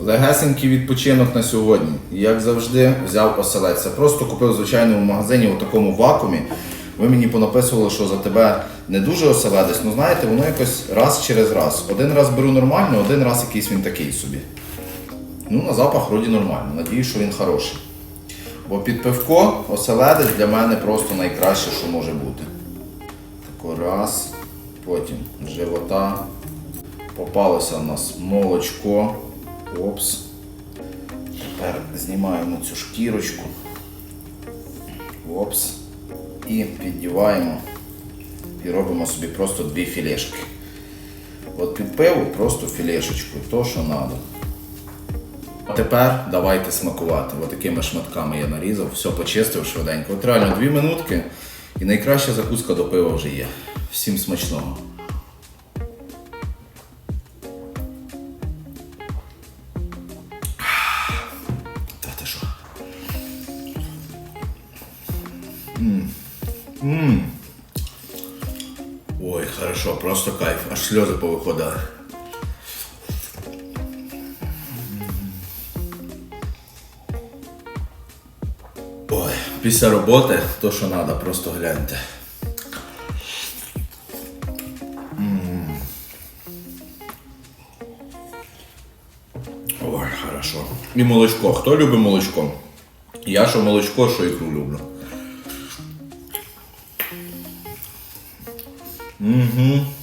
Легесенький відпочинок на сьогодні. Як завжди, взяв оселедця. Це просто купив звичайно в магазині у такому вакуумі. Ви мені понаписували, що за тебе не дуже оселедець. Ну знаєте, воно якось раз через раз. Один раз беру нормально, один раз якийсь він такий собі. Ну, на запах вроді нормально. Надіюсь, що він хороший. Бо під пивко оселедець для мене просто найкраще, що може бути. Тако раз, потім живота. Попалося в нас молочко. Опс. Тепер знімаємо цю шкірочку. Опс. І піддіваємо. І робимо собі просто дві філешки. От під пиво просто філешечку, то що треба. А тепер давайте смакувати. Ось такими шматками я нарізав, все почистив швиденько. От реально дві минутки і найкраща закуска до пива вже є. Всім смачного. М. М. Ой, хорошо, просто кайф, аж сльози повиходили. Ой, після роботи то, що треба, просто гляньте. Ой, хорошо. І молочко. Хто любить молочко? Я що молочко, що ікру люблю. Mm-hmm.